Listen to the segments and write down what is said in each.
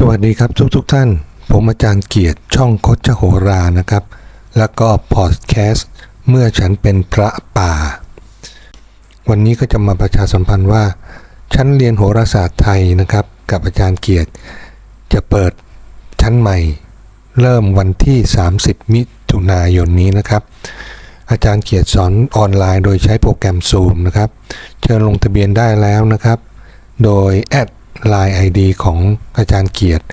สวัสดีครับทุกทุกท่าน ผมอาจารย์เกียรติช่องคดชโหรานะครับ แล้วก็พอดแคสต์เมื่อฉันเป็นพระป่า วันนี้ก็จะมาประชาสัมพันธ์ว่า ชั้นเรียนโหราศาสตร์ไทยนะครับ กับอาจารย์เกียรติ จะเปิดชั้นใหม่ เริ่มวันที่ 30 มิถุนายนนี้นะครับ อาจารย์เกียรติสอนออนไลน์โดยใช้โปรแกรม Zoom นะครับ เชิญลงทะเบียนได้แล้วนะครับ โดยแอด Line ID ของอาจารย์เกียรติ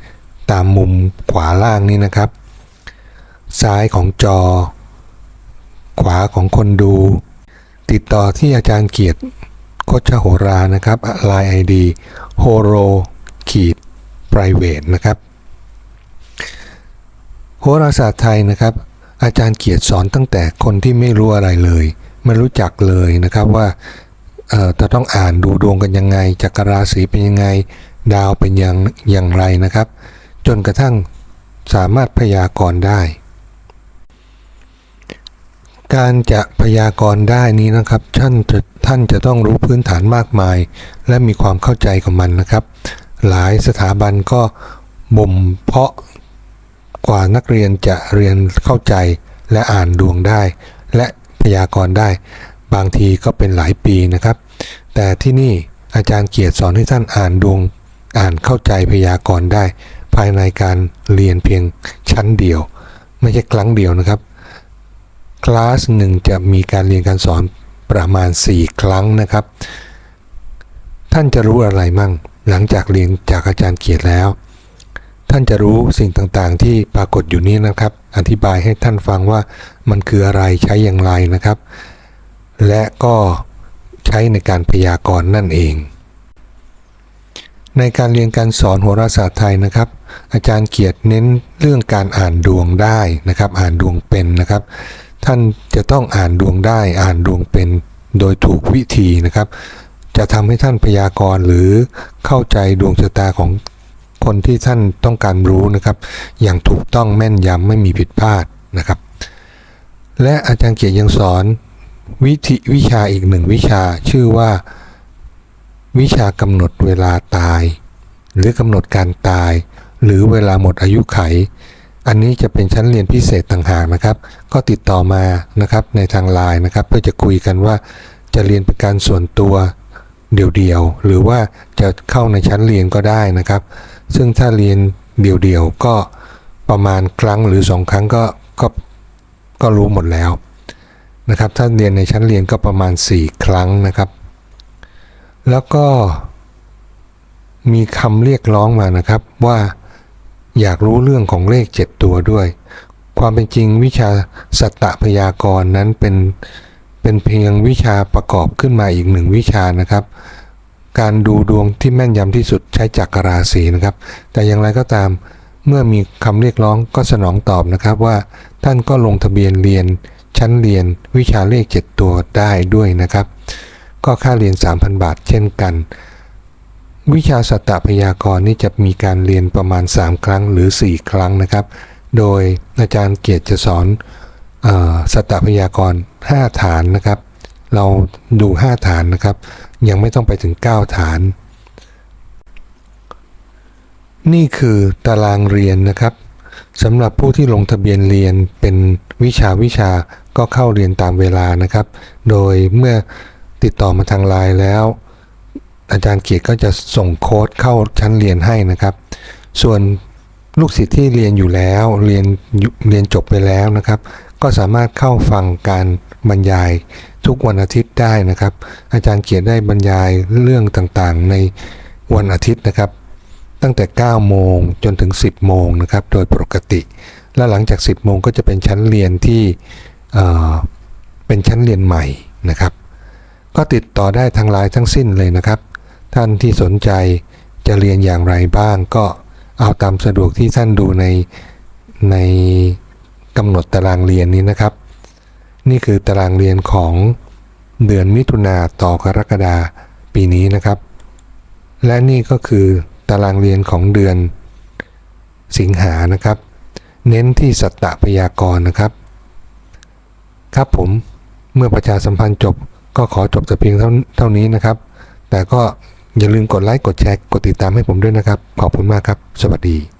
ตามมุมขวาล่างนี้นะครับ ซ้ายของจอ ขวาของคนดู ติดต่อที่อาจารย์เกียรติโคชโหรานะครับ Line ID h o r o ขีด private นะครับโหราศาสตร์ไทยนะครับ อาจารย์เกียรติสอนตั้งแต่คนที่ไม่รู้อะไรเลย ไม่รู้จักเลยนะครับว่า จะต้องอ่านดูดวงกันยังไงจักรราศีเป็นยังไง ดาวเป็นอย่างอย่างไรนะครับ จนกระทั่งสามารถพยากรณ์ได้ การจะพยากรณ์ได้นี้นะครับ ท่านจะท่านจะต้องรู้พื้นฐานมากมาย และมีความเข้าใจกับมันนะครับ หลายสถาบันก็บ่มเพาะกว่านักเรียนจะเรียนเข้าใจและอ่านดวงได้ และพยากรณ์ได้ บางทีก็เป็นหลายปีนะครับ แต่ที่นี่อาจารย์เกียรติสอนให้ท่านอ่านดวง อ่านเข้าใจพยากรณ์ได้ ภายในการเรียนเพียงชั้นเดียว ไม่ใช่ครั้งเดียวนะครับ คลาสหนึ่งจะมีการเรียนการสอนประมาณ 4 ครั้งนะครับ ท่านจะรู้อะไรมั่ง หลังจากเรียนจากอาจารย์เกียรติแล้ว ท่านจะรู้สิ่งต่างๆ ที่ปรากฏอยู่นี้นะครับ อธิบายให้ท่านฟังว่ามันคืออะไรใช้อย่างไรนะครับ และก็ใช้ในการพยากรณ์นั่นเอง ในการเรียนการสอนโหราศาสตร์ไทยนะครับ อาจารย์เกียรติเน้นเรื่องการอ่านดวงได้นะครับ อ่านดวงเป็นนะครับ ท่านจะต้องอ่านดวงได้ อ่านดวงเป็นโดยถูกวิธีนะครับ จะทำให้ท่านพยากรณ์หรือเข้าใจดวงชะตาของคนที่ท่านต้องการรู้นะครับ อย่างถูกต้องแม่นยำไม่มีผิดพลาดนะครับ และอาจารย์เกียรติยังสอน วิธีวิชาอีกหนึ่งวิชาชื่อว่า วิชากำหนดเวลาตาย หรือกำหนดการตาย หรือเวลาหมดอายุไข อันนี้จะเป็นชั้นเรียนพิเศษต่างหากนะครับ ก็ติดต่อมานะครับในทางไลน์นะครับ เพื่อจะคุยกันว่าจะเรียนเป็นการส่วนตัวเดี่ยวๆหรือว่าจะเข้าในชั้นเรียนก็ได้นะครับ ซึ่งถ้าเรียนเดี่ยวๆก็ประมาณครั้งหรือสองครั้งก็ก็ก็รู้หมดแล้ว นะครับถ้าเรียนในชั้นเรียนก็ประมาณ 4 ครั้งนะครับ แล้วก็มีคำเรียกร้องมานะครับว่าอยากรู้เรื่องของเลข 7 ตัวด้วย ความเป็นจริงวิชาสัตตพยากรณ์นั้นเป็นเป็นเพียงวิชาประกอบขึ้นมาอีกหนึ่งวิชานะครับ การดูดวงที่แม่นยำที่สุดใช้จักรราศีนะครับ แต่อย่างไรก็ตามเมื่อมีคำเรียกร้องก็สนองตอบนะครับว่าท่านก็ลงทะเบียนเรียน ชั้นเรียนวิชาเลข 7 ตัวได้ด้วยนะครับ ก็ค่าเรียน 3,000 บาทเช่นกัน วิชาสัตพยากรณ์นี่จะมีการเรียนประมาณ 3 ครั้งหรือ 4 ครั้งนะครับ โดยอาจารย์เกียรติจะสอนอสัตตพยากรณ์5ฐานนะครับ เราดู 5 ฐานนะครับ ยังไม่ต้องไปถึง 9 ฐาน นี่คือตารางเรียนนะครับสำหรับผู้ที่ลงทะเบียนเรียนเป็นวิชาวิชา ก็เข้าเรียนตามเวลานะครับ โดยเมื่อติดต่อมาทางไลน์แล้ว อาจารย์เกียรติก็จะส่งโค้ดเข้าชั้นเรียนให้นะครับ ส่วนลูกศิษย์ที่เรียนอยู่แล้วเรียนเรียนจบไปแล้วนะครับ ก็สามารถเข้าฟังการบรรยายทุกวันอาทิตย์ได้นะครับ อาจารย์เกียรติได้บรรยายเรื่องต่างๆ ในวันอาทิตย์นะครับ ตั้งแต่ 9 โมงจนถึง 10 โมงนะครับ โดยปกติ และหลังจาก 10 โมงก็จะเป็นชั้นเรียนที่ เเป็นชั้นเรียนใหม่นะครับ ก็ติดต่อได้ทางไลน์ทั้งสิ้นเลยนะครับ ท่านที่สนใจจะเรียนอย่างไรบ้างก็เอาตามสะดวกที่ท่านดูในในกำหนดตารางเรียนนี้นะครับ นี่คือตารางเรียนของเดือนมิถุนาต่อกรกฎาปีนี้นะครับ และนี่ก็คือตารางเรียนของเดือนสิงหานะครับ เน้นที่สัตตพยากรนะครับ ครับผมเมื่อประชาสัมพันธ์จบก็ขอจบแต่เพียงเท่านี้นะครับ แต่ก็อย่าลืมกดไลค์ กดแชร์ กดติดตามให้ผมด้วยนะครับ ขอบคุณมากครับ สวัสดี